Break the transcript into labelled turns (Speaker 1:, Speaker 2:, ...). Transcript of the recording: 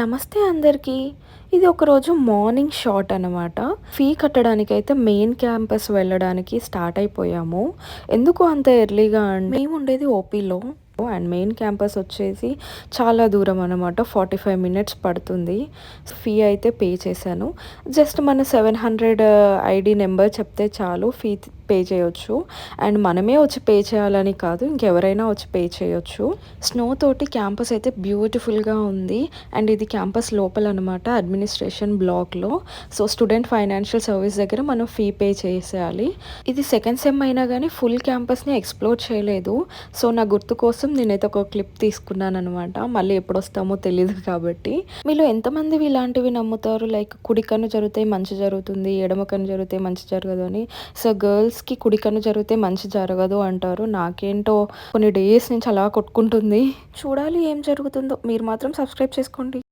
Speaker 1: నమస్తే అందరికీ. ఇది ఒకరోజు మార్నింగ్ షాట్ అనమాట ఫీ కట్టడానికి అయితే మెయిన్ క్యాంపస్ వెళ్ళడానికి స్టార్ట్ అయిపోయాము. ఎందుకు అంత ఎర్లీగా అంటే మేము ఉండేది ఓపీలో. అండ్ మెయిన్ క్యాంపస్ వచ్చేసి చాలా దూరం అనమాట ఫార్టీ ఫైవ్ మినిట్స్ పడుతుంది. ఫీ అయితే పే చేశాను. జస్ట్ మన సెవెన్ హండ్రెడ్ ఐడి నెంబర్ చెప్తే చాలు ఫీ పే చేయొచ్చు. అండ్ మనమే వచ్చి పే చేయాలని కాదు ఇంకెవరైనా వచ్చి పే చేయొచ్చు. స్నో తోటి క్యాంపస్ అయితే బ్యూటిఫుల్గా ఉంది. అండ్ ఇది క్యాంపస్ లోపల అనమాట అడ్మినిస్ట్రేషన్ బ్లాక్లో. సో స్టూడెంట్ ఫైనాన్షియల్ సర్వీస్ దగ్గర మనం ఫీ పే చేసేయాలి. ఇది సెకండ్ సెమ్ అయినా కానీ ఫుల్ క్యాంపస్ని ఎక్స్ప్లోర్ చేయలేదు. సో నా గుర్తు కోసం నేనైతే ఒక క్లిప్ తీసుకున్నాను అనమాట మళ్ళీ ఎప్పుడు వస్తామో తెలియదు కాబట్టి. మీలో ఎంతమంది ఇలాంటివి నమ్ముతారు? లైక్ కుడికన్ను జరిగితే మంచి జరుగుతుంది ఎడమ కన్ను జరిగితే మంచి జరగదు అని. సో గర్ల్స్కి కుడికన్ను జరిగితే మంచి జరగదు అంటారు. నాకేంటో కొన్ని డేస్ నుంచి అలా కొట్టుకుంటుంది. చూడాలి ఏం జరుగుతుందో. మీరు మాత్రం సబ్స్క్రైబ్ చేసుకోండి.